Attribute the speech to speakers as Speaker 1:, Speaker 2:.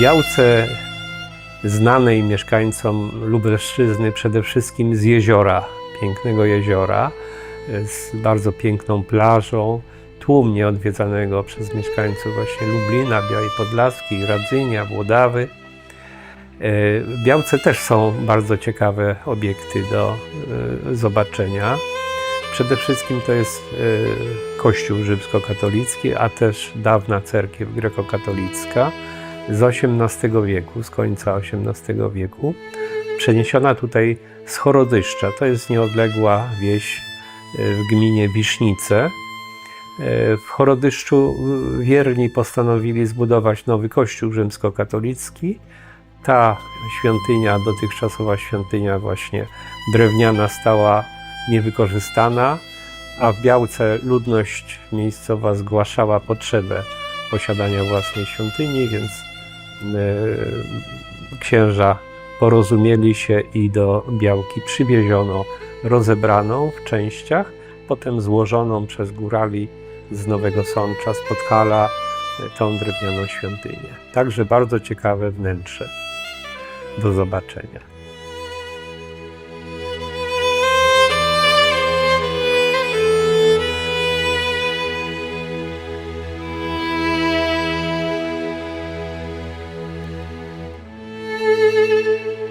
Speaker 1: Białce znanej mieszkańcom Lubelszczyzny przede wszystkim z jeziora, pięknego jeziora, z bardzo piękną plażą, tłumnie odwiedzanego przez mieszkańców właśnie Lublina, Białej Podlaskiej, Radzynia, Włodawy. E, W Białce też są bardzo ciekawe obiekty do e, zobaczenia. Przede wszystkim to jest e, Kościół rzymskokatolicki, a też dawna cerkiew grekokatolicka z XVIII wieku, z końca XVIII wieku, przeniesiona tutaj z Chorodyszcza. To jest nieodległa wieś e, w gminie Wisznice. E, W Chorodyszczu wierni postanowili zbudować nowy kościół rzymskokatolicki. Ta świątynia, dotychczasowa świątynia właśnie drewniana stała niewykorzystana, a w Białce ludność miejscowa zgłaszała potrzebę posiadania własnej świątyni, więc e, księża porozumieli się i do Białki przywieziono rozebraną w częściach, potem złożoną przez górali z Nowego Sącza, z Podhala, e, tą drewnianą świątynię. Także bardzo ciekawe wnętrze do zobaczenia. thank you